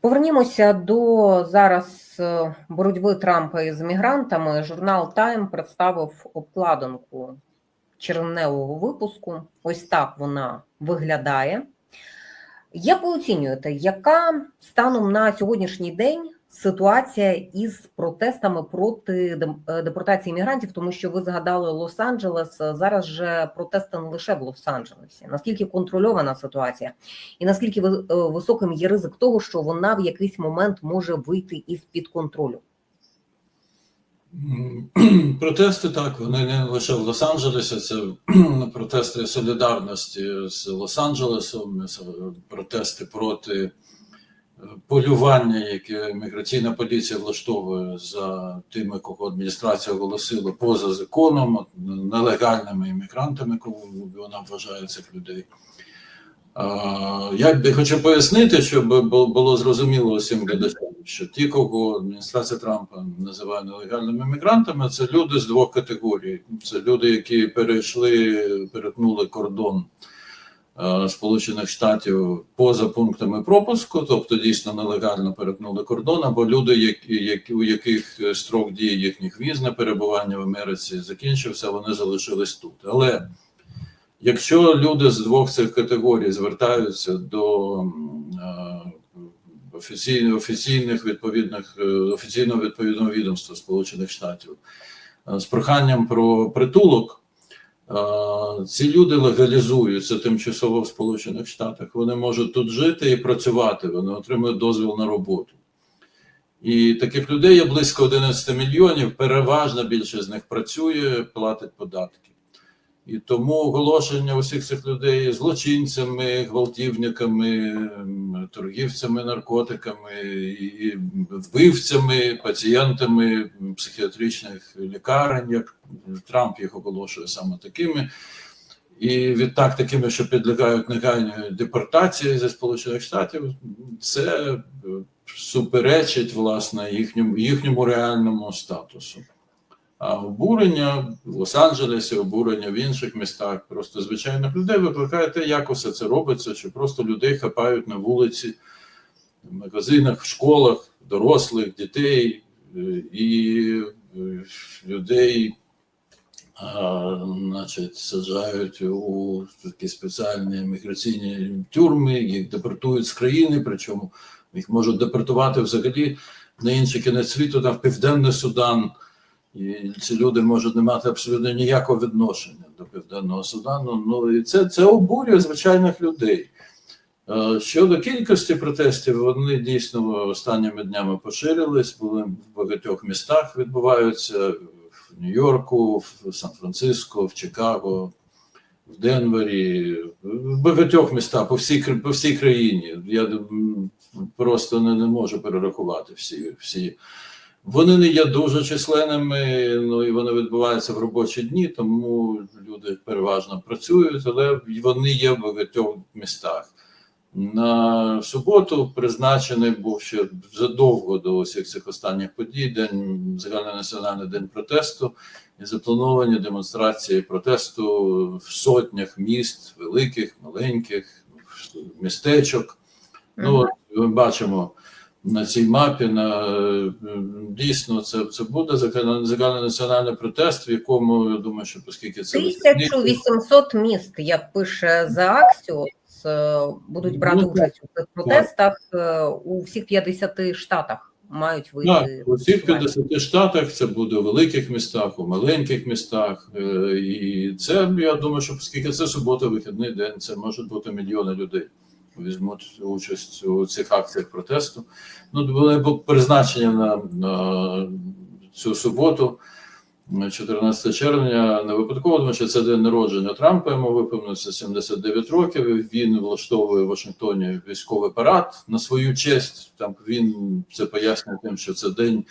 Повернімося до зараз е, боротьби Трампа із мігрантами. Журнал Time представив обкладинку червневого випуску. Ось так вона виглядає. Як ви оцінюєте, яка станом на сьогоднішній день ситуація із протестами проти е, депортації мігрантів? Тому що ви згадали Лос-Анджелес. Зараз же протести не лише в Лос-Анджелесі. Наскільки контрольована ситуація, і наскільки е, високим є ризик того, що вона в якийсь момент може вийти із під контролю? Протести так, вони не лише в Лос-Анджелесі, це протести солідарності з Лос-Анджелесом, протести проти е, полювання, яке міграційна поліція влаштовує за тими, кого адміністрація оголосила поза законом, нелегальними іммігрантами, кого вона вважає цих людей. Я би хочу пояснити, щоб було зрозуміло усім глядачам, що ті, кого адміністрація Трампа називає нелегальними мігрантами, це люди з двох категорій. Це люди, які перейшли, перетнули кордон Сполучених Штатів поза пунктами пропуску, тобто дійсно нелегально перетнули кордон, або люди, які, які, у яких строк дії їхніх віз на перебування в Америці закінчився, вони залишились тут. Але Якщо люди з двох цих категорій звертаються до е, офіційних, офіційних відповідних е, офіційного відповідного відомства Сполучених Штатів е, з проханням про притулок, е, ці люди легалізуються тимчасово в Сполучених Штатах. Вони можуть тут жити і працювати, вони отримують дозвіл на роботу. І таких людей є близько 11 мільйонів. Переважна більшість з них працює, платить податки. І тому оголошення усіх цих людей злочинцями, гвалтівниками, торгівцями наркотиками, і вбивцями, пацієнтами психіатричних лікарень, як Трамп їх оголошує саме такими. І відтак такими, що підлягають негайній депортації зі Сполучених Штатів, це суперечить власне їхньому, їхньому реальному статусу. А обурення в Лос-Анджелесі, обурення в інших містах просто звичайних людей викликає те, як усе це робиться, що просто людей хапають на вулиці, в магазинах, в школах, дорослих, дітей е, і е, людей, а, значить, саджають у такі спеціальні міграційні тюрми, їх депортують з країни, причому їх можуть депортувати взагалі на інший кінець світу, там в Південний Судан. І ці люди можуть не мати абсолютно ніякого відношення до Південного Судану. Ну і це, це обурює звичайних людей. Е, Щодо кількості протестів, вони дійсно останніми днями поширились, були в багатьох містах відбуваються в Нью-Йорку, в Сан-Франциско, в Чикаго, в Денвері, в багатьох містах по всій, по всій країні. Я просто не, не можу перерахувати всі. всі вони не є дуже численними, ну і вони відбуваються в робочі дні, тому люди переважно працюють, але вони є в багатьох містах. На суботу призначений був ще задовго до усіх цих останніх подій, день загальнонаціональний день протесту, і заплановані демонстрації протесту в сотнях міст, великих, маленьких, містечок. Ну, от ми бачимо на цій мапі на е, дійсно це, це буде загально- загальнонаціональний протест, в якому я думаю, що оскільки це 1800 міст, як пише за Axios, е, будуть брати Ну, участь у цих протестах е, у всіх 50 штатах. Мають вийти Так, у всіх 50 штатах це буде у великих містах, у маленьких містах. І це я думаю, що оскільки це субота, вихідний день, це може бути мільйони людей. Візьмуть участь у цих акціях протесту. Ну, були призначені на, цю суботу, 14 червня, не випадково, тому що це день народження Трампа. Йому виповниться 79 років. Він влаштовує в Вашингтоні військовий парад на свою честь. Там він це пояснює тим, що це день.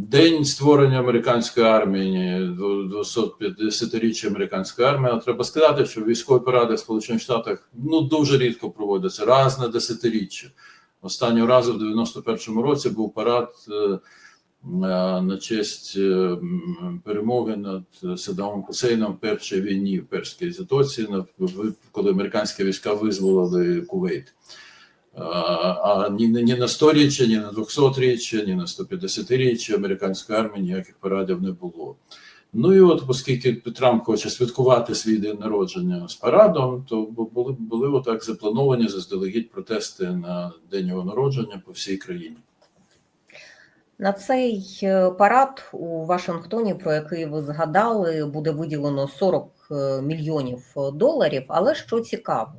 День створення американської армії, 250-річчя американської армії. Треба сказати, що військові паради в Сполучених Штатах ну дуже рідко проводяться раз на десятиріччя. Останнього разу в 91-му році був парад е, е, на честь е, перемоги над Саддамом Хусейном в першій війні в перській затоці, коли американські війська визволили Кувейт. А ні, ні на 100-річчя, ні на 200-річчя, ні на 150-річчя американської армії ніяких парадів не було. Ну і от, оскільки Трамп хоче святкувати свій день народження з парадом, то були, були отак заплановані заздалегідь протести на день його народження по всій країні. На цей е, парад у Вашингтоні, про який ви згадали, буде виділено 40 е, мільйонів доларів. Але що цікаво,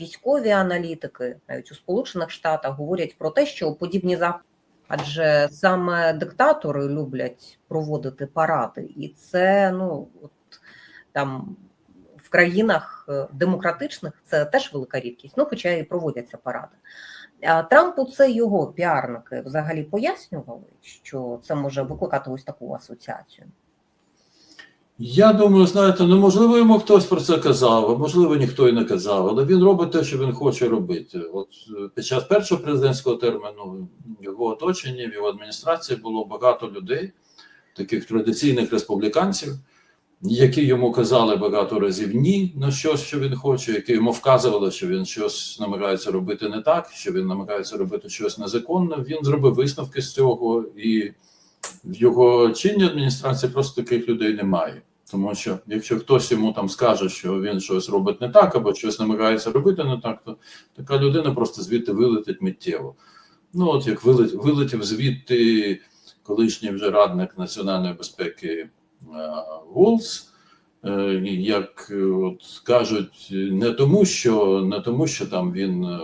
військові аналітики навіть у Сполучених Штатах говорять про те, що подібні заходи, адже саме диктатори люблять проводити паради, і це ну от там в країнах е, демократичних це теж велика рідкість. Ну, хоча і проводяться паради. А Трампу це його піарники взагалі пояснювали, що це може викликати ось таку асоціацію. Я думаю, знаєте, ну можливо, йому хтось про це казав, а можливо, ніхто і не казав, але він робить те, що він хоче робити. От е, під час першого президентського терміну в його оточенні, в його адміністрації було багато людей, таких традиційних республіканців, які йому казали багато разів ні на щось, що він хоче, які йому вказували, що він щось намагається робити не так, що він намагається робити щось незаконне. Він зробив висновки з цього, і в його чинній адміністрації просто таких людей немає. Тому що якщо хтось йому там скаже, що він щось робить не так, або щось намагається робити не так, то така людина просто звідти вилетить миттєво. Ну, от як вилет, вилетів звідти колишній вже радник національної безпеки е, Волц, е, як е, от кажуть, не тому, що не тому, що там він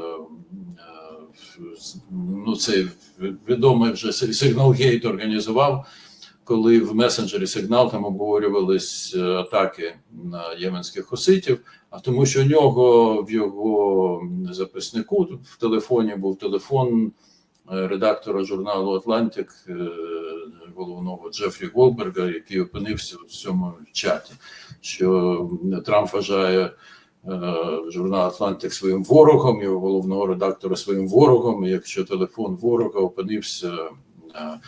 ну, цей відомий вже сигнал Гейт організував коли в месенджері сигнал там обговорювались е, атаки на єменських хуситів, а тому, що у нього в його записнику в телефоні був телефон е, редактора журналу Атлантик, е, головного Джефрі Голберга, який опинився в цьому чаті, що Трамп вважає. Е, Журнал Атлантик своїм ворогом, його головного редактора своїм ворогом. І якщо телефон ворога опинився е,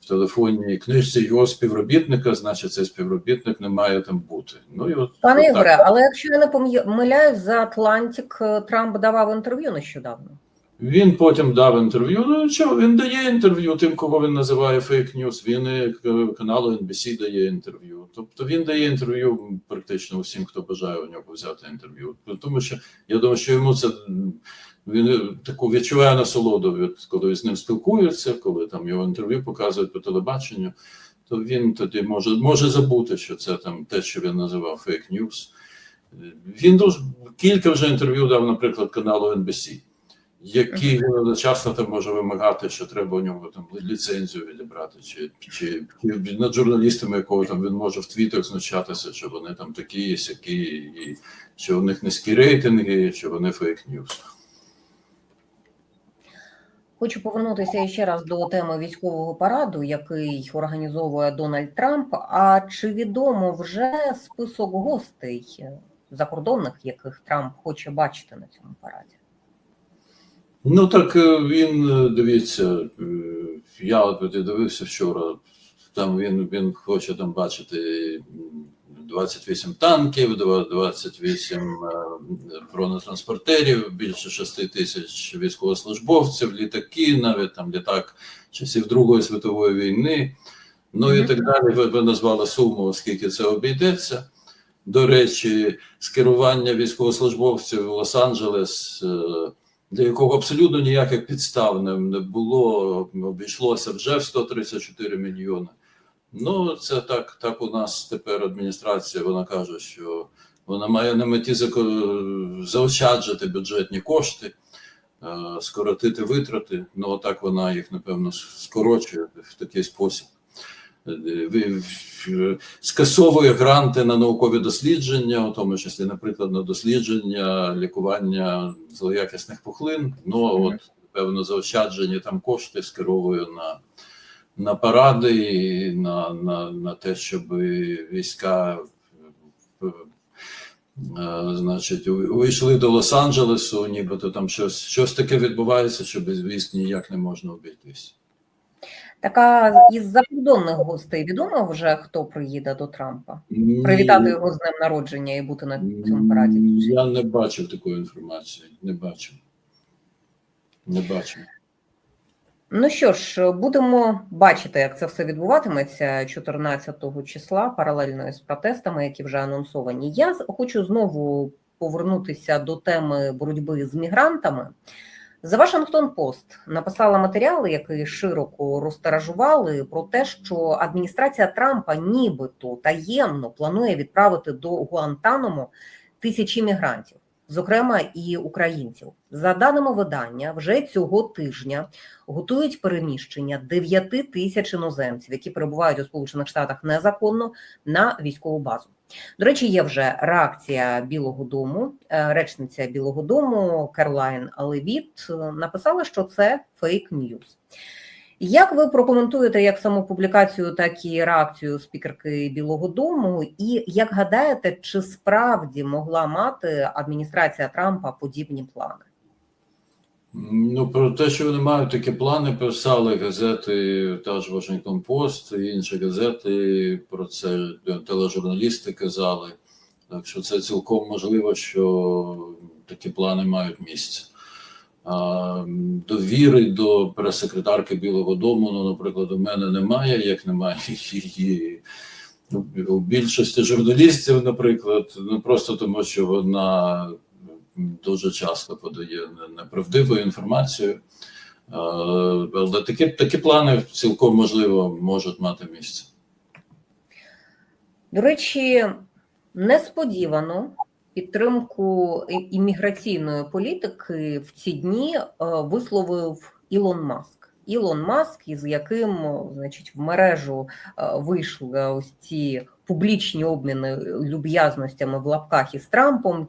в телефонній книжці його співробітника, значить цей співробітник не має там бути. Ну і от Пане. Ігоре, але якщо я не помиляюсь, за Атлантик Трамп давав інтерв'ю нещодавно. Він потім дав інтерв'ю. Ну чого він дає інтерв'ю тим, кого він називає фейк ньюс. Він і каналу NBC дає інтерв'ю. Тобто він дає інтерв'ю практично усім, хто бажає у нього взяти інтерв'ю. Тому що я думаю, що йому це він таку відчуває насолоду від коли з ним спілкуються, коли там його інтерв'ю показують по телебаченню. То він тоді може може забути, що це там те, що він називав фейк ньюс. Він дуже кілька вже інтерв'ю дав, наприклад, каналу NBC який одночасно там може вимагати, що треба у нього там ліцензію відібрати, чи, чи, над журналістами, якого там він може в твітах знущатися, що вони там такі, сякі, і що у них низькі рейтинги, що вони фейк-ньюс. Хочу повернутися ще раз до теми військового параду, який організовує Дональд Трамп. А чи відомо вже список гостей закордонних, яких Трамп хоче бачити на цьому параді? Ну так е, він е, дивіться, е, я дивився вчора. Там він, він хоче там бачити м, 28 танків, два- 28 е, бронетранспортерів, більше 6 тисяч військовослужбовців, літаки, навіть там літак часів Другої світової війни. Ну і так далі. Ви, ви назвали суму, скільки це обійдеться. До речі, скерування військовослужбовців в Лос-Анджелес, для якого абсолютно ніяких підстав не, було, обійшлося вже в 134 мільйони. Ну, це так, так у нас тепер адміністрація. Вона каже, що вона має на меті заощаджити бюджетні кошти, е, скоротити витрати. Ну, так вона їх, напевно, скорочує в такий спосіб. Скасовує гранти на наукові дослідження, у тому числі, наприклад, на дослідження лікування злоякісних пухлин. Ну а от певно заощаджені там кошти скеровує на, на паради, і на, на, на те, щоб війська. е, Значить, увійшли до Лос-Анджелесу, нібито там щось, щось таке відбувається, що без військ ніяк не можна обійтись. Така із закордонних гостей відомо вже хто приїде до Трампа? Привітати його з днем народження і бути на цьому параді. Я не бачив такої інформації. Не бачив. Не бачив. Ну що ж, будемо бачити, як це все відбуватиметься 14 числа, паралельно з протестами, які вже анонсовані. Я хочу знову повернутися до теми боротьби з мігрантами. The Washington Post написала матеріали, які широко розтаражували про те, що адміністрація Трампа нібито таємно планує відправити до Гуантанамо тисячі мігрантів, зокрема і українців. За даними видання, вже цього тижня готують переміщення 9 тисяч іноземців, які перебувають у Сполучених Штатах незаконно на військову базу. До речі, є вже реакція Білого Дому. Е, Речниця Білого Дому Керлайн Левіт е, написала, що це фейк ньюз. Як ви прокоментуєте як саму публікацію, так і реакцію спікерки Білого Дому? І як гадаєте, чи справді могла мати адміністрація Трампа подібні плани? Ну, про те, що вони мають такі плани, писали газети, та ж Post і інші газети про це тележурналісти казали. Так що це цілком можливо, що такі плани мають місце. Довіри до прес-секретарки Білого Дому, ну, наприклад, у мене немає, як немає її у більшості журналістів, наприклад, ну просто тому, що вона дуже часто подає неправдиву інформацію. Але такі, такі плани цілком можливо можуть мати місце. До речі, несподівано підтримку імміграційної політики в ці дні е, висловив Ілон Маск. Ілон Маск, із яким значить, в мережу е, вийшли ось ці публічні обміни люб'язностями в лапках із Трампом.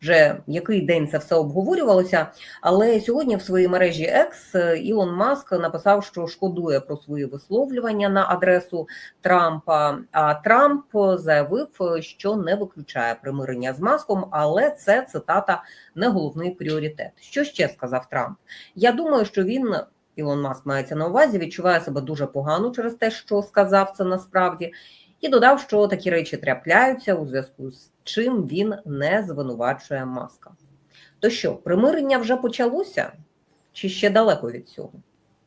Вже який день це все обговорювалося, але сьогодні в своїй мережі X Ілон Маск написав, що шкодує про свої висловлювання на адресу Трампа. А Трамп заявив, що не виключає примирення з маском, але це цитата не головний пріоритет. Що ще сказав Трамп? Я думаю, що він. Ілон Маск мається на увазі, відчуває себе дуже погано через те, що сказав це насправді, і додав, що такі речі трапляються у зв'язку з чим він не звинувачує маска. То що, примирення вже почалося, чи ще далеко від цього?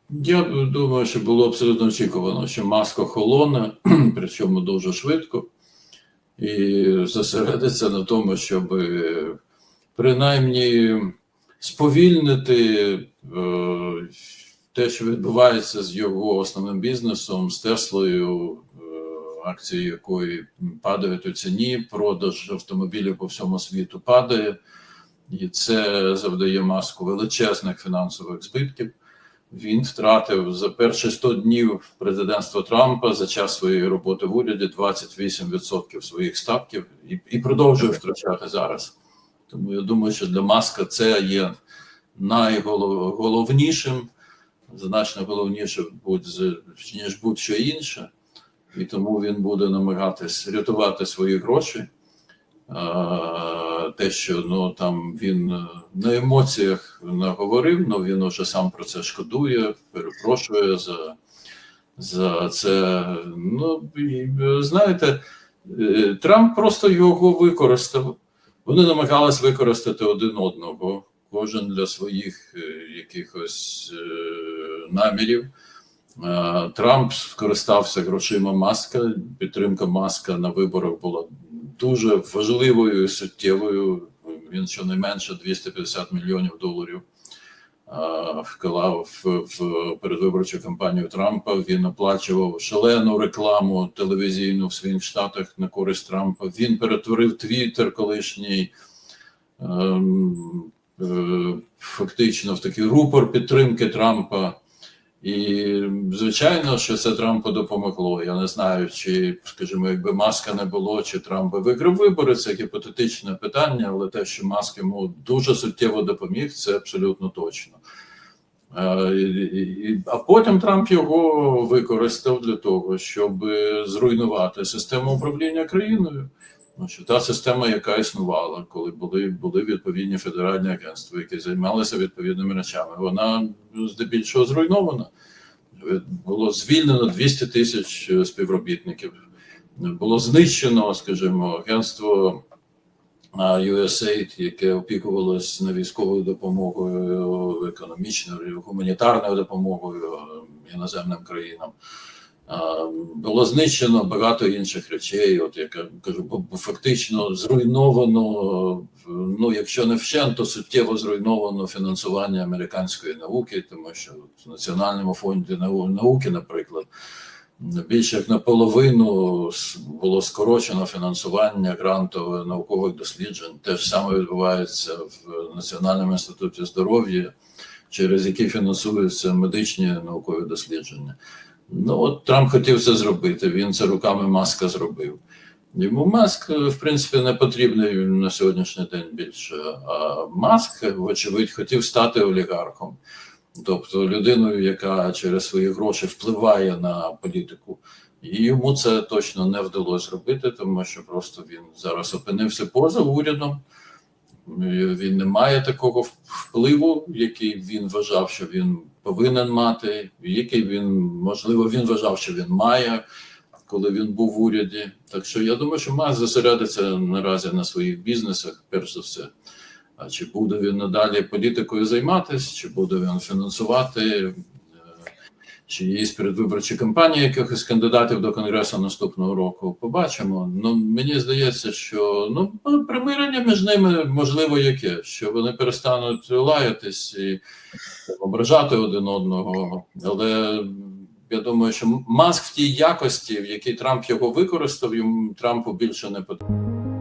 Я думаю, що було абсолютно очікувано, що маска холоне, причому дуже швидко, і зосередиться на тому, щоб е, принаймні сповільнити е, те, що відбувається з його основним бізнесом, з Теслою, акції якої падають у ціні, продаж автомобілів по всьому світу падає, і це завдає маску величезних фінансових збитків. Він втратив за перші 100 днів президентства Трампа за час своєї роботи в уряді 28% своїх статків і, і продовжує втрачати зараз. Тому я думаю, що для Маска це є найголовнішим, значно головніше будь, ніж будь-що інше, і тому він буде намагатись рятувати свої гроші. Те, що ну там він е, на емоціях наговорив, але він уже сам про це шкодує, перепрошує за, за це. Ну і, знаєте, е, Трамп просто його використав. Вони намагались використати один одного, кожен для своїх е, якихось е, намірів. Е, Трамп скористався грошима маска. Підтримка маска на виборах була дуже важливою і суттєвою. Він щонайменше 250 мільйонів доларів е, вклав в, передвиборчу кампанію Трампа. Він оплачував шалену рекламу телевізійну в своїх штатах на користь Трампа. Він перетворив Твіттер колишній. ем, е, Фактично в такий рупор підтримки Трампа, і звичайно, що це Трампу допомогло. Я не знаю, чи, скажімо, якби маска не було, чи Трамп би виграв вибори, це гіпотетичне питання, але те, що маск йому дуже суттєво допоміг, це абсолютно точно. Е, А потім Трамп його використав для того, щоб зруйнувати систему управління країною. Що та система, яка існувала, коли були, були відповідні федеральні агентства, які займалися відповідними речами, вона ну, здебільшого зруйнована. Було звільнено 200 тисяч е, співробітників, було знищено, скажімо, агентство а, USAID, яке опікувалось на військовою допомогою, економічною, гуманітарною допомогою е, іноземним країнам. Було знищено багато інших речей. От я кажу, фактично зруйновано, ну якщо не вщент, то суттєво зруйновано фінансування американської науки, тому що в Національному фонді науки, наприклад, більше як наполовину було скорочено фінансування грантових наукових досліджень. Те ж саме відбувається в Національному інституті здоров'я, через які фінансуються медичні наукові дослідження. Ну от Трамп хотів це зробити. Він це руками маска зробив. Йому маск, в принципі, не потрібний на сьогоднішній день більше. А маск, вочевидь, хотів стати олігархом, тобто людиною, яка через свої гроші впливає на політику. І йому це точно не вдалося зробити, тому що просто він зараз опинився поза урядом. Він не має такого впливу, який він вважав, що він повинен мати, який він, можливо, він вважав, що він має, коли він був в уряді. Так що я думаю, що Маск зосередиться наразі на своїх бізнесах, перш за все. А чи буде він надалі політикою займатися, чи буде він фінансувати чи є передвиборчі кампанії якихось кандидатів до конгресу наступного року? Побачимо. Ну мені здається, що ну примирення між ними можливо яке, що вони перестануть лаятись і ображати один одного. Але я думаю, що маск в тій якості, в якій Трамп його використав, йому Трампу більше не потрібно.